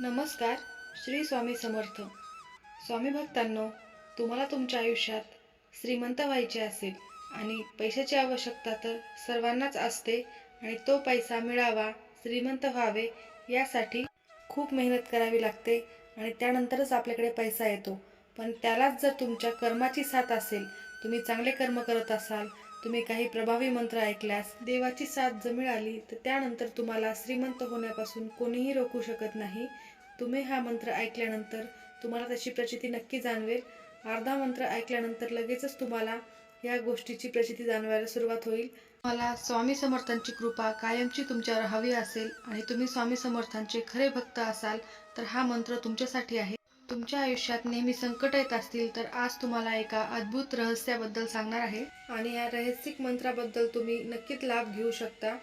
नमस्कार श्री स्वामी समर्थ. स्वामी भक्तांनो तुम्हाला तुमच्या आयुष्यात श्रीमंत व्हायचे असेल आणि पैशाची आवश्यकता तर सर्वांनाच असते आणि तो पैसा मिळावा श्रीमंत व्हावे यासाठी खूप मेहनत करावी लागते आणि त्यानंतरच आपल्याकडे पैसा येतो. पण त्यालाच जर तुमच्या कर्माची साथ असेल तुम्ही चांगले कर्म करत असाल तुम्ही काही प्रभावी मंत्र ऐकल्यास देवाची साथ जर मिळाली तर त्यानंतर तुम्हाला श्रीमंत होण्यापासून कोणीही रोखू शकत नाही. तुम्ही हा मंत्र ऐकल्यानंतर तुम्हाला त्याची प्रचिती नक्की जाणवेल. अर्धा मंत्र ऐकल्यानंतर लगेचच तुम्हाला या गोष्टीची प्रचिती जाणवायला सुरुवात होईल. मला स्वामी समर्थांची कृपा कायमची तुमच्यावर हवी असेल आणि तुम्ही स्वामी समर्थांचे खरे भक्त असाल तर हा मंत्र तुमच्यासाठी आहे. तुमच्या आयुष्यात नेहमी संकट येत असतील तर आज तुम्हाला एका अद्भुत रहस्याबद्दल सांगणार आहे. आणि या रहस्यिक मंत्राबद्दल तुम्ही नक्कीच लाभ घेऊ शकता.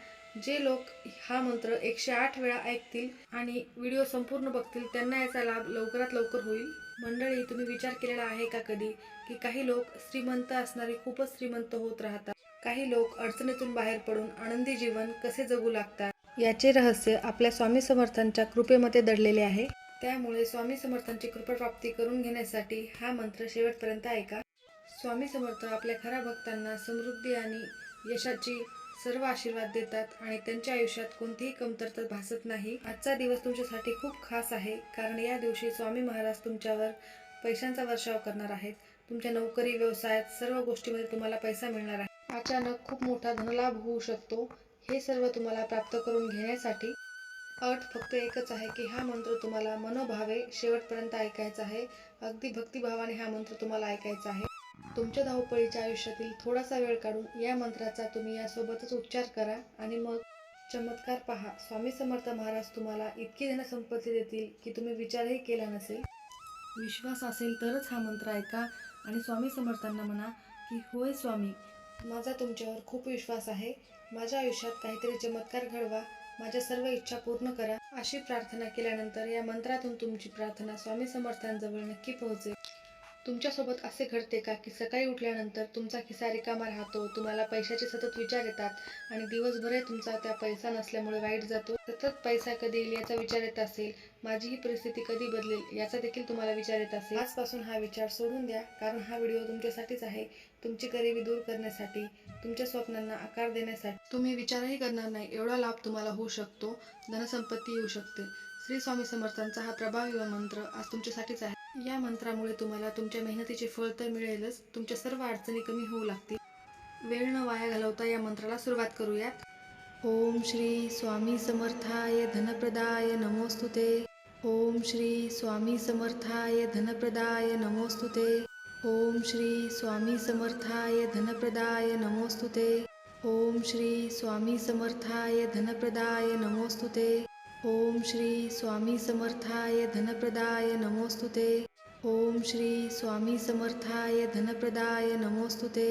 जे लोक हा मंत्र एकशे आठ वेळा ऐकतील आणि व्हिडिओ संपूर्ण बघतील त्यांना याचा लाभ लवकरात लवकर होईल. मंडळी तुम्ही विचार केलेला आहे का कधी? की काही लोक श्रीमंत असणारे खूपच श्रीमंत होत राहतात. काही लोक अडचणीतून बाहेर पडून आनंदी जीवन कसे जगू लागतात? याचे रहस्य आपल्या स्वामी समर्थांच्या कृपेमध्ये दडलेले आहे. त्यामुळे स्वामी समर्थांची कृपाप्राप्ती करून घेण्यासाठी हा मंत्र शेवटपर्यंत ऐका स्वामी समर्थ आपल्या खऱ्या भक्तांना समृद्धी आणि यशाची सर्व आशीर्वाद देतात आणि त्यांच्या आयुष्यात कोणतीही कमतरता भासत नाही. आजचा दिवस तुमच्यासाठी खूप खास आहे कारण या दिवशी स्वामी महाराज तुमच्यावर पैशांचा वर्षाव करणार आहेत. तुमच्या नोकरी व्यवसायात सर्व गोष्टीमध्ये तुम्हाला पैसा मिळणार आहे. अचानक खूप मोठा धनलाभ होऊ शकतो हे सर्व तुम्हाला प्राप्त करून घेण्यासाठी. अट फक्त एकच आहे की हा मंत्र तुम्हाला मनोभावे शेवटपर्यंत ऐकायचा आहे. अगदी भक्तिभावाने हा मंत्र तुम्हाला ऐकायचा आहे. तुमच्या धावपळीच्या आयुष्यातील थोडासा वेळ काढून या मंत्राचा तुम्ही यासोबतच उच्चार करा आणि मग चमत्कार पहा. स्वामी समर्थ महाराज तुम्हाला इतकी धनसंपत्ती देतील की तुम्ही विचारही केला नसेल. विश्वास असेल तरच हा मंत्र ऐका आणि स्वामी समर्थांना म्हणा की होय स्वामी माझा तुमच्यावर खूप विश्वास आहे. माझ्या आयुष्यात काहीतरी चमत्कार घडवा. माझ्या सर्व इच्छा पूर्ण करा. अशी प्रार्थना केल्यानंतर या मंत्रातून तुमची प्रार्थना स्वामी समर्थांजवळ नक्की पोहोचेल. तुमच्यासोबत असे घडते का की सकाळी उठल्यानंतर तुमचा खिसा रिकामा राहतो तुम्हाला पैशाचे सतत विचार येतात आणि दिवसभरही तुमचा त्या पैसा नसल्यामुळे वाईट जातो? सतत पैसा कधी येईल याचा विचार येत असेल? माझी ही परिस्थिती कधी बदलेल याचा देखील तुम्हाला विचार येत असेल? आजपासून हा विचार सोडून द्या कारण हा व्हिडिओ तुमच्यासाठीच आहे. तुमची गरिबी दूर करण्यासाठी तुमच्या स्वप्नांना आकार देण्यासाठी. तुम्ही विचारही करणार नाही एवढा लाभ तुम्हाला होऊ शकतो धनसंपत्ती येऊ शकते. श्री स्वामी समर्थांचा हा प्रभावी मंत्र आज तुमच्यासाठीच आहे. या मंत्रामुळे तुम्हाला तुमच्या मेहनतीचे फळ तर मिळेलच. तुमच्या सर्व अडचणी कमी होऊ लागतील. वेळ न वाया घालवता या मंत्राला सुरुवात करूयात. ओम श्री स्वामी समर्थाय धनप्रदाय नमोस्तुते. ओम श्री स्वामी समर्थाय धनप्रदाय नमोस्तुते. ओम श्री स्वामी समर्थाय धनप्रदाय नमोस्तुते. ओम श्री स्वामी समर्थाय धनप्रदाय नमोस्तुते. ओम श्री स्वामी समर्थाय धनप्रदाय नमोस्तुते ओम श्री स्वामी समर्थाय धनप्रदाय नमोस्तुते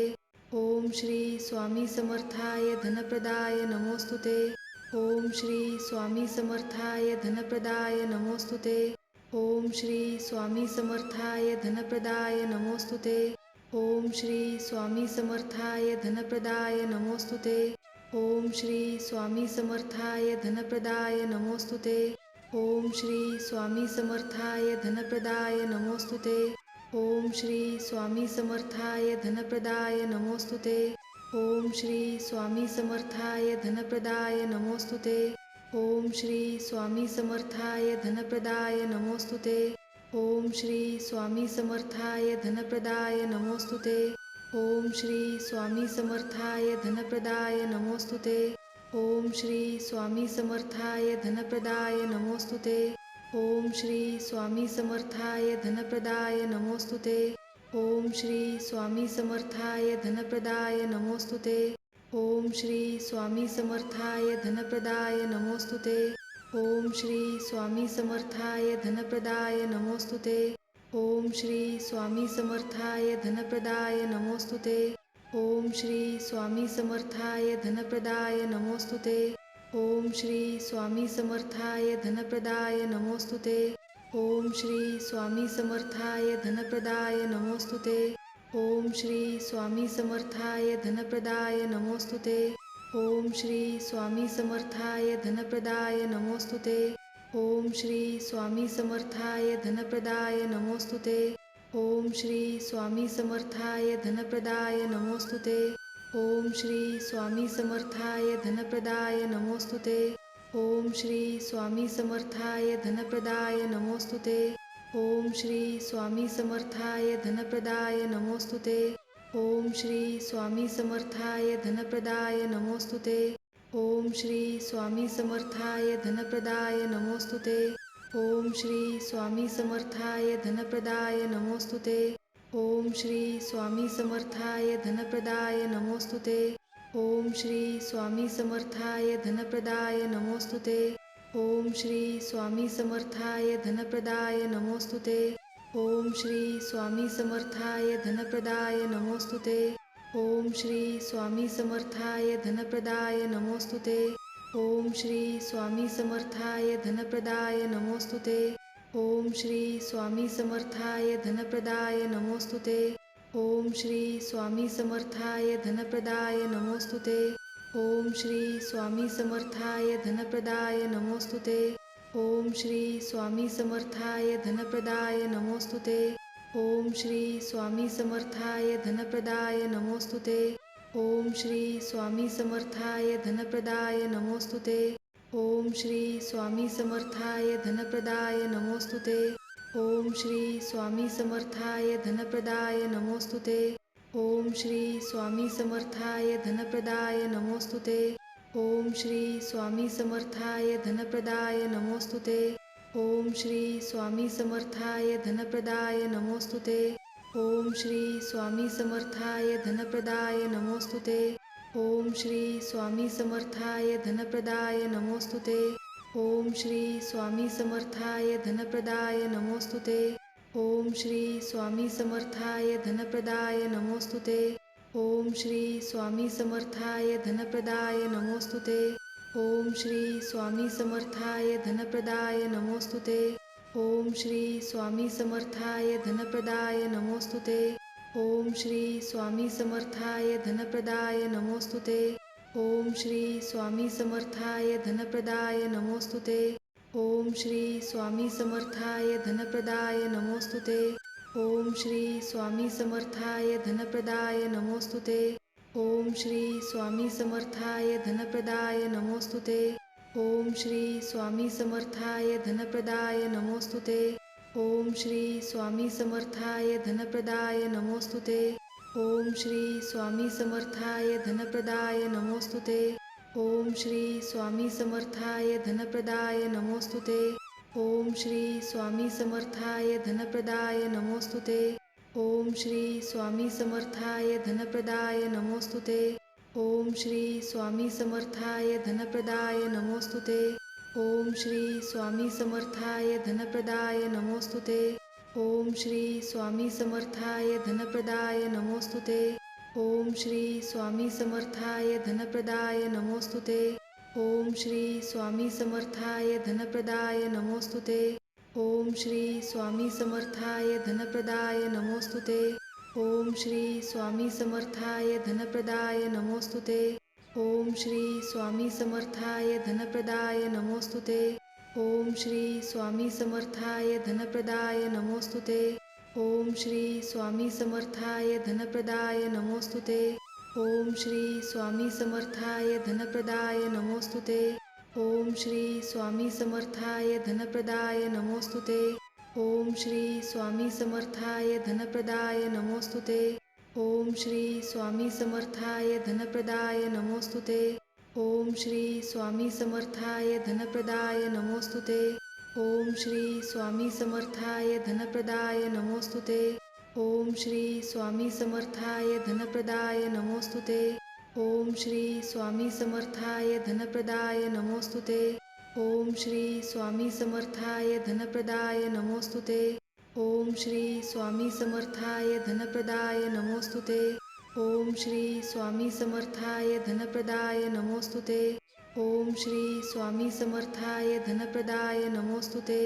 ओम श्री स्वामी समर्थाय धनप्रदाय नमोस्तुते ओम श्री स्वामी समर्थाय धनप्रदाय नमोस्तुते ओम श्री स्वामी समर्थाय धनप्रदाय नमोस्तुते ओम श्री स्वामी समर्थाय धनप्रदाय नमोस्तुते ओम श्री स्वामी समर्थाय धनप्रदाय नमोस्तुते ओम श्री स्वामी समर्थाय धनप्रदाय नमोस्तुते ओम श्री स्वामी समर्थाय धनप्रदाय नमोस्तुते ओम श्री स्वामी समर्थाय धनप्रदाय नमोस्तुते ओम श्री स्वामी समर्थाय धनप्रदाय नमोस्तुते ओम श्री स्वामी समर्थाय धनप्रदाय नमोस्तुते ओम श्री स्वामी समर्थाय धनप्रदाय नमोस्तुते ओम श्री स्वामी समर्थाय धनप्रदाय नमोस्तुते ओम श्री स्वामी समर्थाय धनप्रदाय नमोस्तुते ओम श्री स्वामी समर्थाय धनप्रदाय नमोस्तुते ओम श्री स्वामी समर्थाय धनप्रदाय नमोस्तुते ओम श्री स्वामी समर्थाय धनप्रदाय नमोस्तुते ओम श्री स्वामी समर्थाय धनप्रदाय नमोस्तुते ओम श्री स्वामी समर्थाय धनप्रदाय नमोस्तुते ओम श्री स्वामी समर्थाय धनप्रदाय नमोस्तुते ओम श्री स्वामी समर्थाय धनप्रदाय नमोस्तुते ओम श्री स्वामी समर्थाय धनप्रदाय नमोस्तुते ओम श्री स्वामी समर्थाय धनप्रदाय नमोस्तुते ओम श्री स्वामी समर्थाय धनप्रदाय नमोस्तुते ओम श्री स्वामी समर्थाय धनप्रदाय नमोस्तुते ओम श्री स्वामी समर्थाय धनप्रदाय नमोस्तुते ओम श्री स्वामी समर्थाय धनप्रदाय नमोस्तुते ओम श्री स्वामी समर्थाय धनप्रदाय नमोस्तुते ओम श्री स्वामी समर्थाय धनप्रदाय नमोस्तुते ओम श्री स्वामी समर्थाय धनप्रदाय नमोस्तुते ओम श्री स्वामी समर्थाय धनप्रदाय नमोस्तुते ओम श्री स्वामी समर्थाय धनप्रदाय नमोस्तुते ओम श्री स्वामी समर्थाय धनप्रदाय नमोस्तुते ओम श्री स्वामी समर्थाय धनप्रदाय नमोस्तुते ओम श्री स्वामी समर्थाय धनप्रदाय नमोस्तुते ओम श्री स्वामी समर्थाय धनप्रदाय नमोस्तुते ओम श्री स्वामी समर्थाय धनप्रदाय नमोस्तुते ओम श्री स्वामी समर्थाय धनप्रदाय नमोस्तुते ओम श्री स्वामी समर्थाय धनप्रदाय नमोस्तुते ओम श्री स्वामी समर्थाय धनप्रदाय नमोस्तुते ओम श्री स्वामी समर्थाय धनप्रदाय नमोस्तुते ओम श्री स्वामी समर्थाय धनप्रदाय नमोस्तुते ओम श्री स्वामी समर्थाय धनप्रदाय नमोस्तुते ओम श्री स्वामी समर्थाय धनप्रदाय नमोस्तुते ओम श्री स्वामी समर्थाय धनप्रदाय नमोस्तुते ओम श्री स्वामी समर्थाय धनप्रदाय नमोस्तुते ओम श्री स्वामी समर्थाय धनप्रदाय नमोस्तुते ओम श्री स्वामी समर्थाय धनप्रदाय नमोस्तुते ओम श्री स्वामी समर्थाय धनप्रदाय नमोस्तुते ओम श्री स्वामी समर्थाय धनप्रदाय नमोस्तुते ओम श्री स्वामी समर्थाय धनप्रदाय नमोस्तुते ओम श्री स्वामी समर्थाय धनप्रदाय नमोस्तुते ओम श्री स्वामी समर्थाय धनप्रदाय नमोस्तुते ओम श्री स्वामी समर्थाय धनप्रदाय नमोस्तुते ओम श्री स्वामी समर्थाय धनप्रदाय नमोस्तुते ओम श्री स्वामी समर्थाय धनप्रदाय नमोस्तुते ओम श्री स्वामी समर्थाय धनप्रदाय नमोस्तुते ओम श्री स्वामी समर्थाय धनप्रदाय नमोस्तुते ओम श्री स्वामी समर्थाय धनप्रदाय नमोस्तुते ओम श्री स्वामी समर्थाय धनप्रदाय नमोस्तुते ओम श्री स्वामी समर्थाय धनप्रदाय नमोस्तुते ओम श्री स्वामी समर्थाय धनप्रदाय नमोस्तुते ओम श्री स्वामी समर्थाय धनप्रदाय नमोस्तुते ओम श्री स्वामी समर्थाय धनप्रदाय नमोस्तुते ओम श्री स्वामी समर्थाय धनप्रदाय नमोस्तुते ओम श्री स्वामी समर्थाय धनप्रदाय नमोस्तुते ओम श्री स्वामी समर्थाय धनप्रदाय नमोस्तुते ओम श्री स्वामी समर्थाय धनप्रदाय नमोस्तुते ओम श्री स्वामी समर्थाय धनप्रदाय नमोस्तुते ओम श्री स्वामी समर्थाय धनप्रदाय नमोस्तुते ओम श्री स्वामी समर्थाय धनप्रदाय नमोस्तुते ओम श्री स्वामी समर्थाय धनप्रदाय नमोस्तुते ओम श्री स्वामी समर्थाय धनप्रदाय नमोस्तुते ओम श्री स्वामी समर्थाय धनप्रदाय नमोस्तुते ओम श्री स्वामी समर्थाय धनप्रदाय नमोस्तुते ओम श्री स्वामी समर्थाय धनप्रदाय नमोस्तुते ओम श्री स्वामी समर्थाय धनप्रदाय नमोस्तुते ओम श्री स्वामी समर्थाय धनप्रदाय नमोस्तुते ओम श्री स्वामी समर्थाय धनप्रदाय नमोस्तुते ओम श्री स्वामी समर्थाय धनप्रदाय नमोस्तुते ओम श्री स्वामी समर्थाय धनप्रदाय नमोस्तुते ओम श्री स्वामी समर्थाय धनप्रदाय नमोस्तुते ओम श्री स्वामी समर्थाय धनप्रदाय नमोस्तुते ओम श्री स्वामी समर्थाय धनप्रदाय नमोस्तुते ओम श्री स्वामी समर्थाय धनप्रदाय नमोस्तुते ओम श्री स्वामी समर्थाय धनप्रदाय नमोस्तुते ओम श्री स्वामी समर्थाय धनप्रदाय नमोस्तुते ओम श्री स्वामी समर्थाय धनप्रदाय नमोस्तुते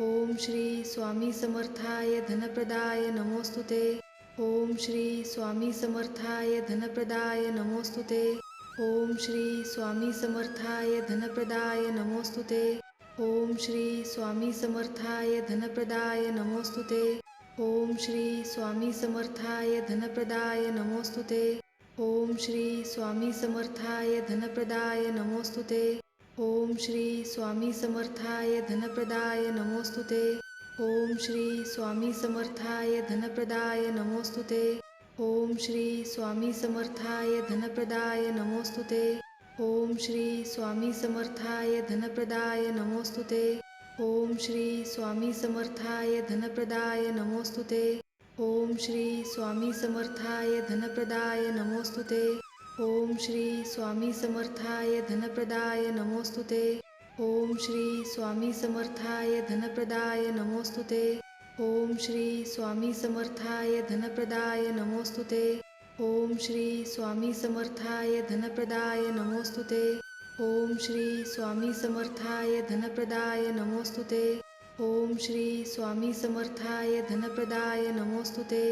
ओम श्री स्वामी समर्थाय धनप्रदाय नमोस्तुते ओम श्री स्वामी समर्थाय धनप्रदाय नमोस्तुते ओम श्री स्वामी समर्थाय धनप्रदाय नमोस्तुते ओम श्री स्वामी समर्थाय धनप्रदाय नमोस्तुते ओम श्री स्वामी समर्थाय धनप्रदाय नमोस्तुते ओम श्री स्वामी समर्थाय धनप्रदाय नमोस्तुते ओम श्री स्वामी समर्थाय धनप्रदाय नमोस्तुते ओम श्री स्वामी समर्थाय धनप्रदाय नमोस्तुते ओम श्री स्वामी समर्थाय धनप्रदाय नमोस्तुते ओम श्री स्वामी समर्थाय धनप्रदाय नमोस्तुते ओम श्री स्वामी समर्थाय धनप्रदाय नमोस्तुते ओम श्री स्वामी समर्थाय धनप्रदाय नमोस्तुते ओम श्री स्वामी समर्थाय धनप्रदाय नमोस्तुते ओम श्री स्वामी समर्थाय धनप्रदाय नमोस्तुते ओम श्री स्वामी समर्थाय धनप्रदाय नमोस्तुते ओम श्री स्वामी समर्थाय धनप्रदाय नमोस्तुते ओम श्री स्वामी समर्थाय धनप्रदाय नमोस्तुते ओम श्री स्वामी समर्थाय धनप्रदाय नमोस्तुते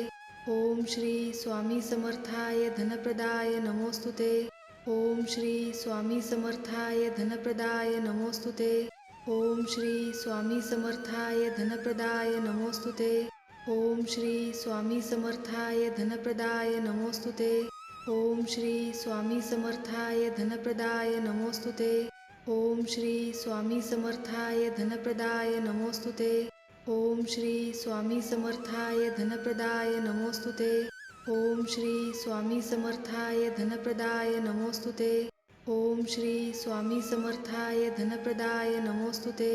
ओम श्री स्वामी समर्थाय धनप्रदाय नमोस्तुते ओम श्री स्वामी समर्थाय धनप्रदाय नमोस्तुते ओम श्री स्वामी समर्थाय धनप्रदाय नमोस्तुते ओम श्री स्वामी समर्थाय धनप्रदाय नमोस्तुते ओम श्री स्वामी समर्थाय धनप्रदाय नमोस्तुते ओम श्री स्वामी समर्थाय धनप्रदाय नमोस्तुते ओम श्री स्वामी समर्थाय धनप्रदाय नमोस्तुते ओम श्री स्वामी समर्थाय धनप्रदाय नमोस्तुते ओम श्री स्वामी समर्थाय धनप्रदाय नमोस्तुते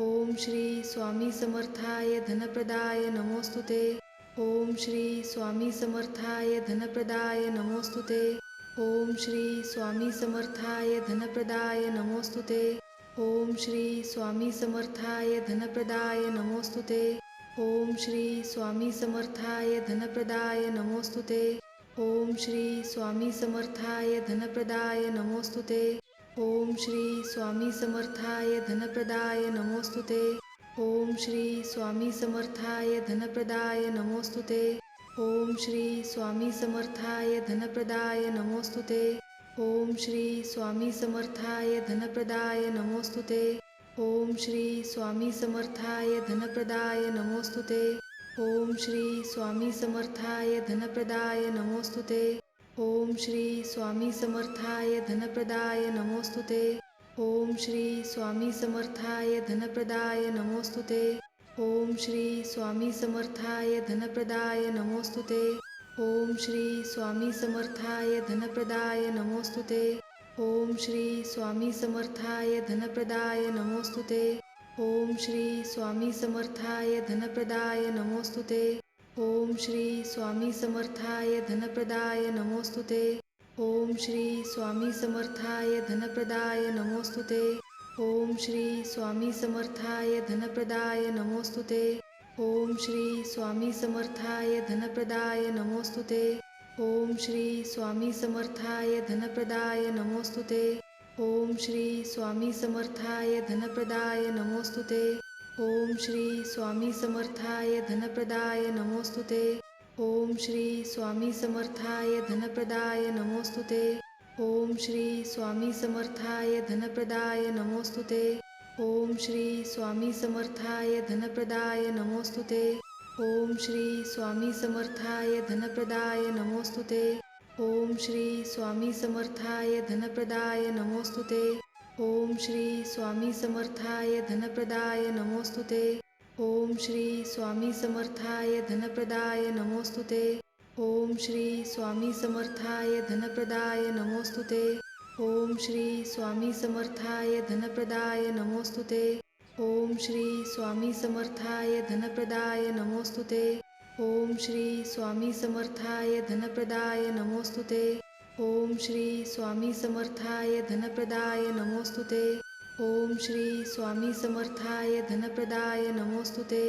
ओम श्री स्वामी समर्थाय धनप्रदाय नमोस्तुते ओम श्री स्वामी समर्थाय धनप्रदाय नमोस्तुते ओम श्री स्वामी समर्थाय धनप्रदाय नमोस्तुते ओम श्री स्वामी समर्थाय धनप्रदाय नमोस्तुते ओम श्री स्वामी समर्थाय धनप्रदाय नमोस्तुते ओम श्री स्वामी समर्थाय धनप्रदाय नमोस्तुते ओम श्री स्वामी समर्थाय धनप्रदाय नमोस्तुते ओम श्री स्वामी समर्थाय धनप्रदाय नमोस्तुते ओम श्री स्वामी समर्थाय धनप्रदाय नमोस्तुते ओम श्री स्वामी समर्थाय धनप्रदाय नमोस्तुते ओम श्री स्वामी समर्थाय धनप्रदाय नमोस्तुते ओम श्री स्वामी समर्थाय धनप्रदाय नमोस्तुते ओम श्री स्वामी समर्थाय धनप्रदाय नमोस्तुते ओम श्री स्वामी समर्थाय धनप्रदाय नमोस्तुते ओम श्री स्वामी समर्थाय धनप्रदाय नमोस्तुते ओम श्री स्वामी समर्थाय धनप्रदाय नमोस्तुते ओम श्री स्वामी समर्थाय धनप्रदाय नमोस्तुते ओम श्री स्वामी समर्थाय धनप्रदाय नमोस्तुते ओम श्री स्वामी समर्थाय धनप्रदाय नमोस्तुते ओम श्री स्वामी समर्थाय धनप्रदाय नमोस्तुते ओम श्री स्वामी समर्थाय धनप्रदाय नमोस्तुते ओम श्री स्वामी समर्थाय धनप्रदाय नमोस्तुते ओम श्री स्वामी समर्थाय धनप्रदाय नमोस्तुते ओम श्री स्वामी समर्थाय धनप्रदाय नमोस्तुते ओम श्री स्वामी समर्थाय धनप्रदाय नमोस्तुते ओम श्री स्वामी समर्थाय धनप्रदाय नमोस्तुते ओम श्री स्वामी समर्थाय धनप्रदाय नमोस्तुते ओम श्री स्वामी समर्थाय धनप्रदाय नमोस्तुते ओम श्री स्वामी समर्थाय धनप्रदाय नमोस्तुते ओम श्री स्वामी समर्थाय धनप्रदाय नमोस्तुते ओम श्री स्वामी समर्थाय धनप्रदाय नमोस्तुते ओम श्री स्वामी समर्थाय धनप्रदाय नमोस्तुते ओम श्री स्वामी समर्थाय धनप्रदाय नमोस्तुते ओम श्री स्वामी समर्थाय धनप्रदाय नमोस्तुते ओम श्री स्वामी समर्थाय धनप्रदाय नमोस्तुते ओम श्री स्वामी समर्थाय धनप्रदाय नमोस्तुते ओम श्री स्वामी समर्थाय धनप्रदाय नमोस्तुते ओम श्री स्वामी समर्थाय धनप्रदाय नमोस्तुते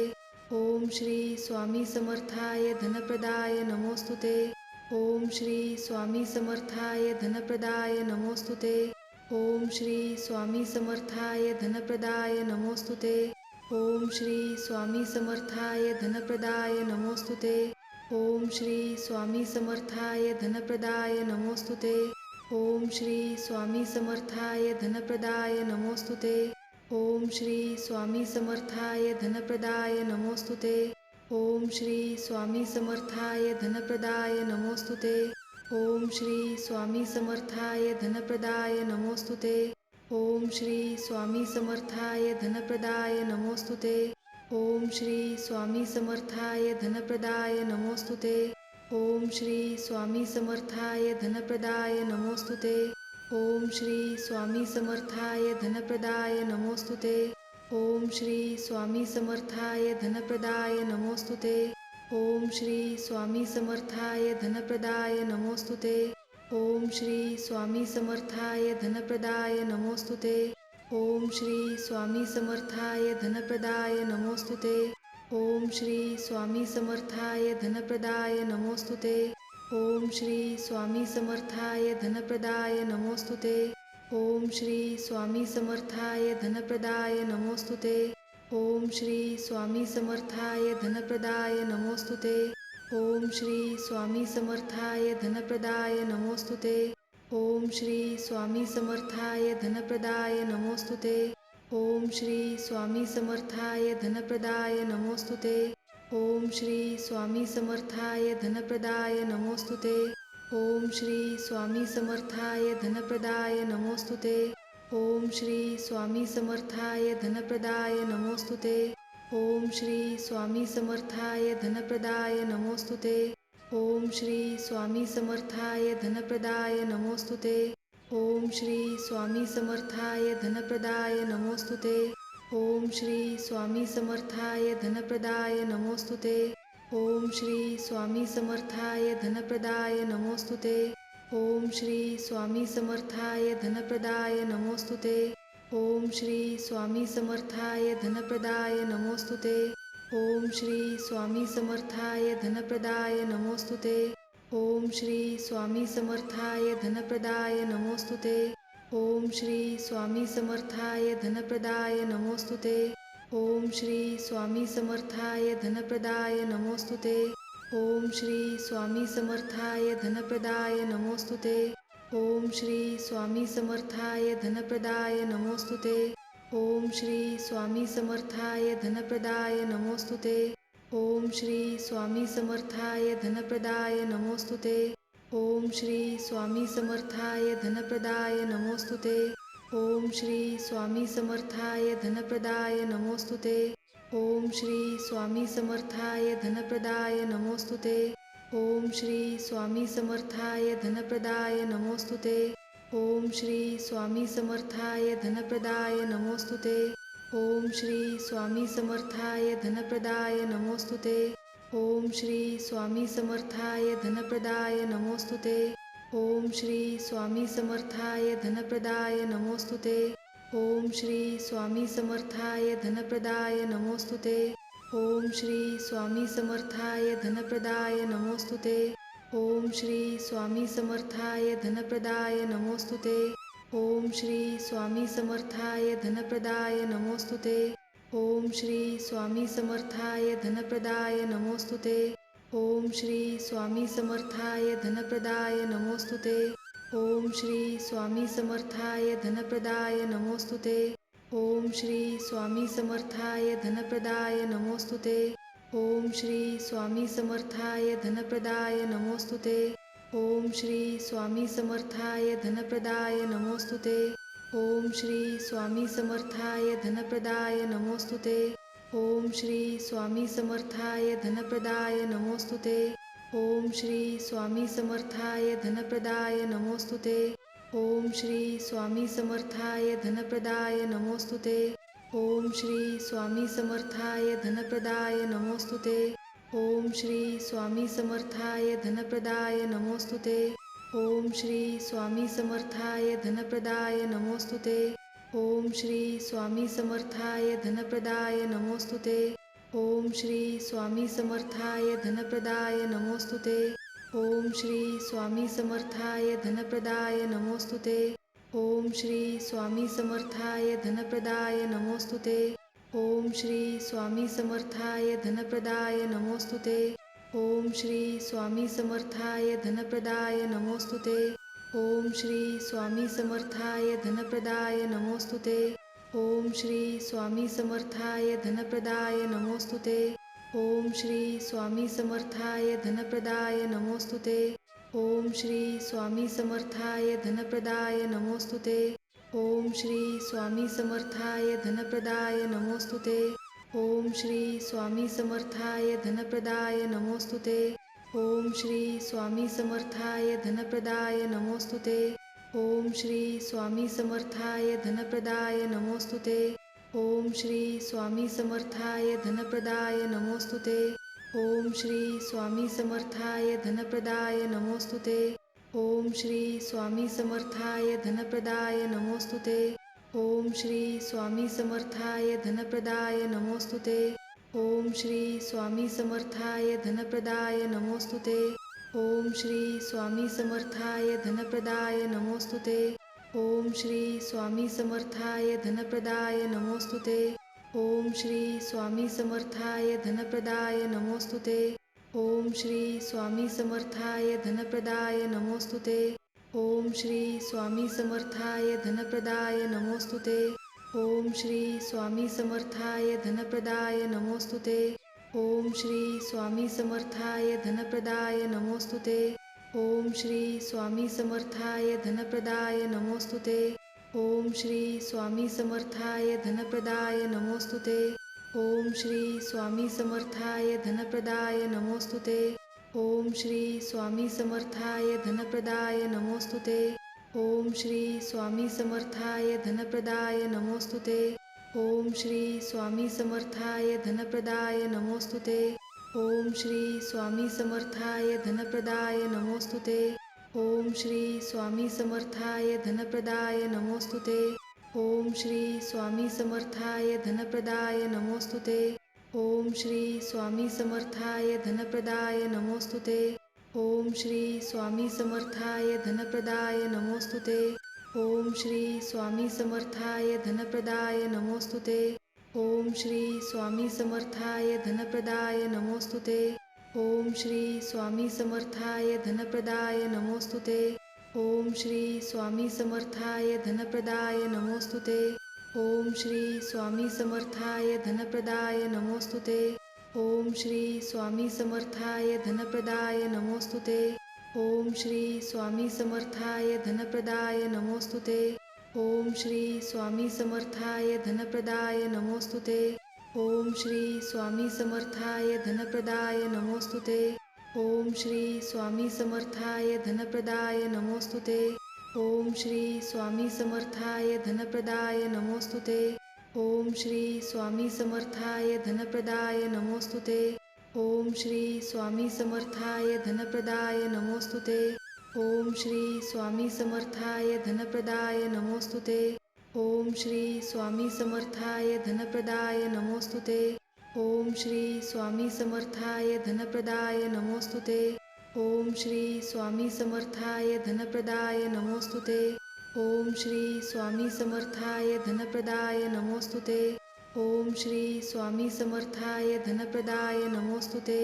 ओम श्री स्वामी समर्थाय धनप्रदाय नमोस्तुते ओम श्री स्वामी समर्थाय धनप्रदाय नमोस्तुते ओम श्री स्वामी समर्थाय धनप्रदाय नमोस्तुते ओम श्री स्वामी समर्थाय धनप्रदाय नमोस्तुते ओम श्री स्वामी समर्थाय धनप्रदाय नमोस्तुते ओम श्री स्वामी समर्थाय धनप्रदाय नमोस्तुते ओम श्री स्वामी समर्थाय धनप्रदाय नमोस्तुते ओम श्री स्वामी समर्थाय धनप्रदाय नमोस्तुते ओम श्री स्वामी समर्थाय धनप्रदाय नमोस्तुते ओम श्री स्वामी समर्थाय धनप्रदाय नमोस्तुते ओम श्री स्वामी समर्थाय धनप्रदाय नमोस्तुते ओम श्री स्वामी समर्थाय धनप्रदाय नमोस्तुते ओम श्री स्वामी समर्थाय धनप्रदाय नमोस्तुते ओम श्री स्वामी समर्थाय धनप्रदाय नमोस्तुते ओम श्री स्वामी समर्थाय धनप्रदाय नमोस्तुते ओम श्री स्वामी समर्थाय धनप्रदाय नमोस्तुते ओम श्री स्वामी समर्थाय धनप्रदाय नमोस्तुते ओम श्री स्वामी समर्थाय धनप्रदाय नमोस्तुते ओम श्री स्वामी समर्थाय धनप्रदाय नमोस्तुते ओम श्री स्वामी समर्थाय धनप्रदाय नमोस्तुते ओम श्री स्वामी समर्थाय धनप्रदाय नमोस्तुते ओम श्री स्वामी समर्थाय धनप्रदाय नमोस्तुते ओम श्री स्वामी समर्थाय धनप्रदाय नमोस्तुते ओम श्री स्वामी समर्थाय धनप्रदाय नमोस्तुते ओम श्री स्वामी समर्थाय धनप्रदाय नमोस्तुते ओम श्री स्वामी समर्थाय धनप्रदाय नमोस्तुते ओम श्री स्वामी समर्थाय धनप्रदाय नमोस्तुते ओम श्री स्वामी समर्थाय धनप्रदाय नमोस्तुते ओम श्री स्वामी समर्थाय धनप्रदाय नमोस्तुते ओम श्री स्वामी समर्थाय धनप्रदाय नमोस्तुते ओम श्री स्वामी समर्थाय धनप्रदाय नमोस्तुते ओम श्री स्वामी समर्थाय धनप्रदाय नमोस्तुते ओम श्री स्वामी समर्थाय धनप्रदाय नमोस्तुते ओम श्री स्वामी समर्थाय धनप्रदाय नमोस्तुते ओम श्री स्वामी समर्थाय धनप्रदाय नमोस्तुते ओम श्री स्वामी समर्थाय धनप्रदाय नमोस्तुते ओम श्री स्वामी समर्थाय धनप्रदाय नमोस्तुते ओम श्री स्वामी समर्थाय धनप्रदाय नमोस्तुते ओम श्री स्वामी समर्थाय धनप्रदाय नमोस्तुते ओम श्री स्वामी समर्थाय धनप्रदाय नमोस्तुते ओम श्री स्वामी समर्थाय धनप्रदाय नमोस्तुते ओम श्री स्वामी समर्थाय धनप्रदाय नमोस्तुते ओम श्री स्वामी समर्थाय धनप्रदाय नमोस्तुते ओम श्री स्वामी समर्थाय धनप्रदाय नमोस्तुते ओम श्री स्वामी समर्थाय धनप्रदाय नमोस्तुते ओम श्री स्वामी समर्थाय धनप्रदाय नमोस्तुते ओम श्री स्वामी समर्थाय धनप्रदाय नमोस्तुते ओम श्री स्वामी समर्थाय धनप्रदाय नमोस्तुते ओम श्री स्वामी समर्थाय धनप्रदाय नमोस्तुते ओम श्री स्वामी समर्थाय धनप्रदाय नमोस्तुते ओम श्री स्वामी समर्थाय धनप्रदाय नमोस्तुते ओम श्री स्वामी समर्थाय धनप्रदाय नमोस्तुते ओम श्री स्वामी समर्थाय धनप्रदाय नमोस्तुते ओम श्री स्वामी समर्थाय धनप्रदाय नमोस्तुते ओम श्री स्वामी समर्थाय धनप्रदाय नमोस्तुते ओम श्री स्वामी समर्थाय धनप्रदाय नमोस्तुते ओम श्री स्वामी समर्थाय धनप्रदाय नमोस्तुते ओम श्री स्वामी समर्थाय धनप्रदाय नमोस्तुते ओम श्री स्वामी समर्थाय धनप्रदाय नमोस्तुते ओम श्री स्वामी समर्थाय धनप्रदाय नमोस्तुते ओम श्री स्वामी समर्थाय धनप्रदाय नमोस्तुते ओम श्री स्वामी समर्थाय धनप्रदाय नमोस्तुते ओम श्री स्वामी समर्थाय धनप्रदाय नमोस्तुते ओम श्री स्वामी समर्थाय धनप्रदाय नमोस्तुते ओम श्री स्वामी समर्थाय धनप्रदाय नमोस्तुते ओम श्री स्वामी समर्थाय धनप्रदाय नमोस्तुते ओम श्री स्वामी समर्थाय धनप्रदाय नमोस्तुते ओम श्री स्वामी समर्थाय धनप्रदाय नमोस्तुते ओम श्री स्वामी समर्थाय धनप्रदाय नमोस्तुते ओम श्री स्वामी समर्थाय धनप्रदाय नमोस्तुते ओम श्री स्वामी समर्थाय धनप्रदाय नमोस्तुते ओम श्री स्वामी समर्थाय धनप्रदाय नमोस्तुते ओम श्री स्वामी समर्थाय धनप्रदाय नमोस्तुते ओम श्री स्वामी समर्थाय धनप्रदाय नमोस्तुते ओम श्री स्वामी समर्थाय धनप्रदाय नमोस्तुते ओम श्री स्वामी समर्थाय धनप्रदाय नमोस्तुते ओम श्री स्वामी समर्थाय धनप्रदाय नमोस्तुते ओम श्री स्वामी समर्थाय धनप्रदाय नमोस्तुते ओम श्री स्वामी समर्थाय धनप्रदाय नमोस्तुते ओम श्री स्वामी समर्थाय धनप्रदाय नमोस्तुते ओम श्री स्वामी समर्थाय धनप्रदाय नमोस्तुते ओम श्री स्वामी समर्थाय धनप्रदाय नमोस्तुते ओम श्री स्वामी समर्थाय धनप्रदाय नमोस्तुते ओम श्री स्वामी समर्थाय धनप्रदाय नमोस्तुते ओम श्री स्वामी समर्थाय धनप्रदाय नमोस्तुते ओम श्री स्वामी समर्थाय धनप्रदाय नमोस्तुते ओम श्री स्वामी समर्थाय धनप्रदाय नमोस्तुते ओम श्री स्वामी समर्थाय धनप्रदाय नमोस्तुते ओम श्री स्वामी समर्थाय धनप्रदाय नमोस्तुते ओम श्री स्वामी समर्थाय धनप्रदाय नमोस्तुते ओम श्री स्वामी समर्थाय धनप्रदाय नमोस्तुते ओम श्री स्वामी समर्थाय धनप्रदाय नमोस्तुते ओम श्री स्वामी समर्थाय धनप्रदाय नमोस्तुते ओम श्री स्वामी समर्थाय धनप्रदाय नमोस्तुते ओम श्री स्वामी समर्थाय धनप्रदाय नमोस्तुते ओम श्री स्वामी समर्थाय धनप्रदाय नमोस्तुते ओम श्री स्वामी समर्थाय धनप्रदाय नमोस्तुते ओम श्री स्वामी समर्थाय धनप्रदाय नमोस्तुते ओम श्री स्वामी समर्थाय धनप्रदाय नमोस्तुते ओम श्री स्वामी समर्थाय धनप्रदाय नमोस्तुते ओम श्री स्वामी समर्थाय धनप्रदाय नमोस्तुते ओम श्री स्वामी समर्थाय धनप्रदाय नमोस्तुते ओम श्री स्वामी समर्थाय धनप्रदाय नमोस्तुते ओम श्री स्वामी समर्थाय धनप्रदाय नमोस्तुते ओम श्री स्वामी समर्थाय धनप्रदाय नमोस्तुते ओम श्री स्वामी समर्थाय धनप्रदाय नमोस्तुते ओम श्री स्वामी समर्थाय धनप्रदाय नमोस्तुते ओम श्री स्वामी समर्थाय धनप्रदाय नमोस्तुते ओम श्री स्वामी समर्थाय धनप्रदाय नमोस्तुते ओम श्री स्वामी समर्थाय धनप्रदाय नमोस्तुते ओम श्री स्वामी समर्थाय धनप्रदाय नमोस्तुते ओम श्री स्वामी समर्थाय धनप्रदाय नमोस्तुते ओम श्री स्वामी समर्थाय धनप्रदाय नमोस्तुते ओम श्री स्वामी समर्थाय धनप्रदाय नमोस्तुते ओम श्री स्वामी समर्थाय धनप्रदाय नमोस्तुते ओम श्री स्वामी समर्थाय धनप्रदाय नमोस्तुते ओम श्री स्वामी समर्थाय धनप्रदाय नमोस्तुते ओम श्री स्वामी समर्थाय धनप्रदाय नमोस्तुते ओम श्री स्वामी समर्थाय धनप्रदाय नमोस्तुते ओम श्री स्वामी समर्थाय धनप्रदाय नमोस्तुते ओम श्री स्वामी समर्थाय धनप्रदाय नमोस्तुते ओम श्री स्वामी समर्थाय धनप्रदाय नमोस्तुते ओम श्री स्वामी समर्थाय धनप्रदाय नमोस्तुते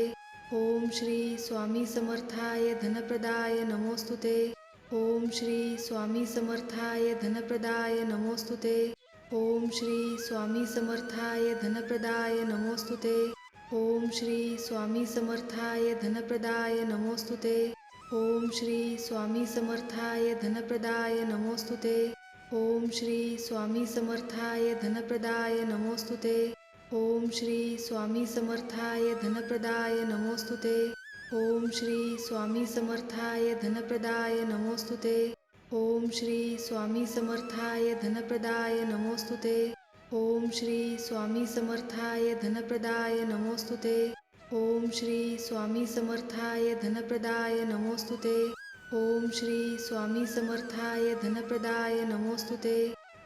ओम श्री स्वामी समर्थाय धनप्रदाय नमोस्तुते ओम श्री स्वामी समर्थाय धनप्रदाय नमोस्तुते ओम श्री स्वामी समर्थाय धनप्रदाय नमोस्तुते ओम श्री स्वामी समर्थाय धनप्रदाय नमोस्तुते ओम श्री स्वामी समर्थाय धनप्रदाय नमोस्तुते ओम श्री स्वामी समर्थाय धनप्रदाय नमोस्तुते ओम श्री स्वामी समर्थाय धनप्रदाय नमोस्तुते ओम श्री स्वामी समर्थाय धनप्रदाय नमोस्तुते ओम श्री स्वामी समर्थाय धनप्रदाय नमोस्तुते ओम श्री स्वामी समर्थाय धनप्रदाय नमोस्तुते ओम श्री स्वामी समर्थाय धनप्रदाय नमोस्तुते ओम श्री स्वामी समर्थाय धनप्रदाय नमोस्तुते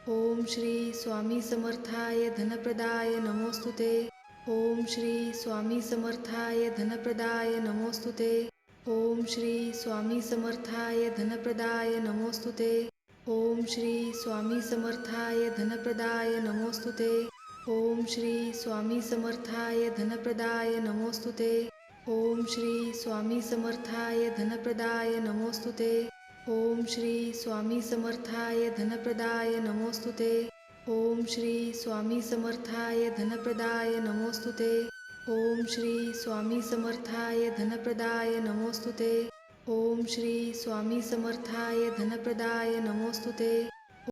ओम श्री स्वामी समर्थाय धनप्रदाय नमोस्तुते ओम श्री स्वामी समर्थाय धनप्रदाय नमोस्तुते ओम श्री स्वामी समर्थाय धनप्रदाय नमोस्तुते ओम श्री स्वामी समर्थाय धनप्रदाय नमोस्तुते ओम श्री स्वामी समर्थाय धनप्रदाय नमोस्तुते ओम श्री स्वामी समर्थाय धनप्रदाय नमोस्तुते ओम श्री स्वामी समर्थाय धनप्रदाय नमोस्तुते ओम श्री स्वामी समर्थाय धनप्रदाय नमोस्तुते ओम श्री स्वामी समर्थाय धनप्रदाय नमोस्तुते ओम श्री स्वामी समर्थाय धनप्रदाय नमोस्तुते